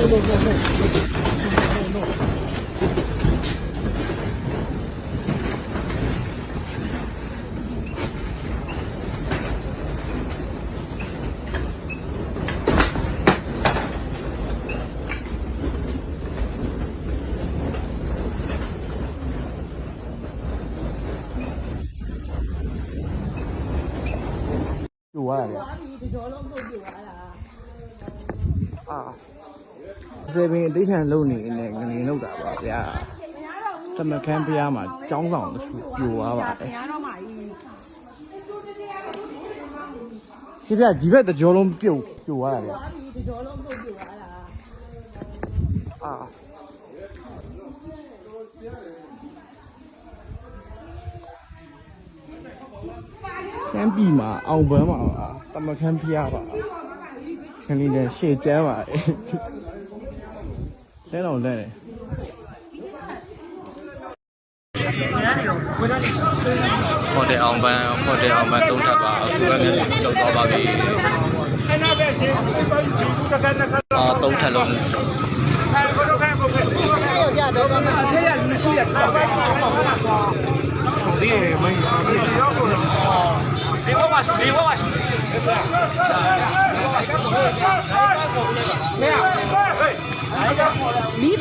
有啊！啊！ စေပင်အသေးခံလုံနေနေငနေလောက်တာပါဗျာသမခန်းပြားမှာចောင်းဆောင်တစ်ခုပြိုသွားပါတယ်ညာတော့မှကြီးဒီပြဒီဘက်တစ်ကြောလုံးပြုတ်ပြိုသွားတယ်ဗျာဒီကြောလုံးပုတ်ပြသွားတာအာခန်းပြီမှာအောင်ပန်းမှာပါတမခန်းဖျားပါခန်းလေးနဲ့ရှေ့ကျမ်းပါ လဲတော့လဲတယ်ဟိုတယ်အောင်ပန်းဟိုတယ်အောင်ပန်းသုံးထပ်ပါအခုပဲလည်းလောက်သွားပါပြီအာသုံးထပ်လုံးမီး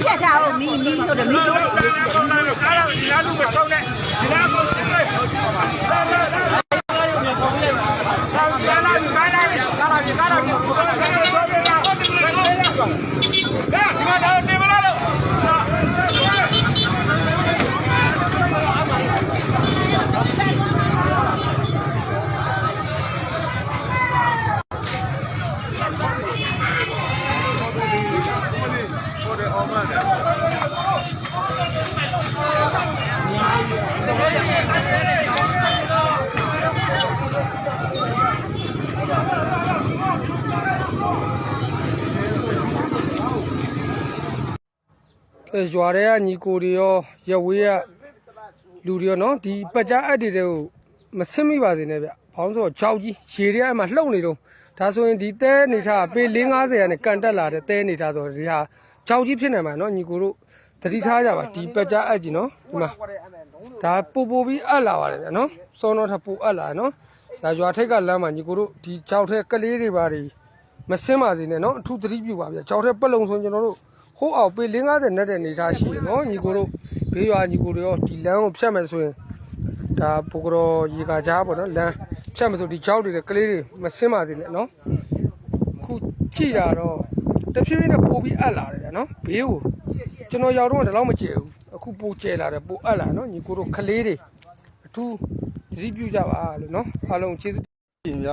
ပြတ်တာဟုတ်မီးမီးဆိုတော့မီးတို့အဲ ရွာတွေကညီကိုတွေရောရက်ဝေးကလူတွေရောနော်ဒီပတ်ကြားအပ်တွေတွေကိုမဆင်းမိပါစေနဲ့ဗျဘောင်းဆိုတော့ကြောက်ကြီးရေတွေအဲ့မှာလှုပ်နေတော့ဒါဆိုရင်ဒီတဲနေထားပေ450ရနဲ့ကန်တက်လာတဲ့တဲနေထားဆိုတော့ဒီဟာကြောက်ကြီးဖြစ်နေမှာနော်ညီကိုတို့တတိထားကြပါဒီပတ်ကြားအပ်ကြီးနော်ဒီမှာဒါပို့ပို့ပြီးအပ်လာပါတယ်ဗျနော်စောတော့ထပို့အပ်လာနော်ဒါရွာထိတ်ကလမ်းမှာညီကိုတို့ဒီကြောက်ထဲကလေးတွေပါတွေမဆင်းပါစေနဲ့နော်အထူးသတိပြုပါဗျကြောက်ထဲပက်လုံးဆိုရင်ကျွန်တော်တို့ ဟိုးအောင်ပေ50နဲ့တဲ့နေသားရှိတယ်နော်ညီကိုတို့ဘေးရွာညီကိုတို့ရောဒီလမ်းကိုဖြတ်မယ်ဆိုရင်ဒါပိုကရောရေကာကြားပေါ့နော်လမ်းဖြတ်မယ်ဆိုဒီကြောက်တွေကလေးတွေမဆင်းပါစေနဲ့နော်ခုကြည့်တာတော့တဖြည်းဖြည်းနဲ့ပိုပြီးအပ်လာတယ်ဗျနော်ဘေးကိုကျွန်တော်ရောက်တော့ဒီလောက်မကျဲဘူးအခုပိုကျဲလာတယ်ပိုအပ်လာနော်ညီကိုတို့ကလေးတွေအထူးသတိပြုကြပါလို့နော်အားလုံးကျေးဇူးပြင်ပြ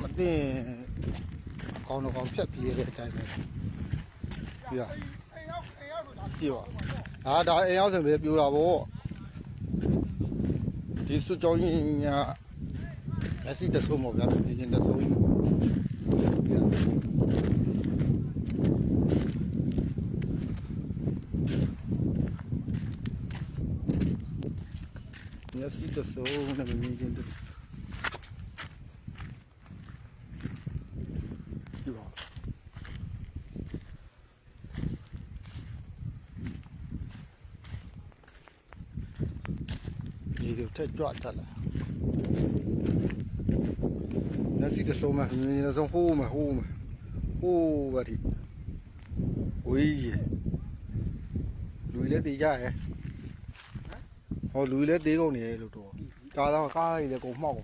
မသိရင်အကောင်းတော့ကောင်းဖြတ်ပြေးတဲ့အတိုင်းပဲ ပြရပြပါဒါဒါအိမ်ရောက်ဆိုပဲပြူတာဗောဒီစုကြောင်းကြီးညာလက်စီတဆုံမောဗျာပြင်ချင်းတဆုံကြီးပြလက်စီတဆုံနဲ့မြင်ချင်းတပြပါ ဒီလိုထက်ကြွတက်လာနစီတဆုံးမမြင်နေဆုံးဟိုးမဟိုးမဟိုးဘာဒီဝေးရလူလည်းတေးကြရဲ့ဟောလူလည်းတေးကုန်နေရဲ့လို့တော့ကားတော့ကားရည်လည်းကုန်မှောက်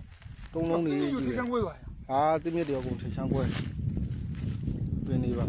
တုံးလုံးနေကြီးတယ်ဟာတင်းမြစ်တွေကုန်ထချမ်းကွဲတွင်နေပါ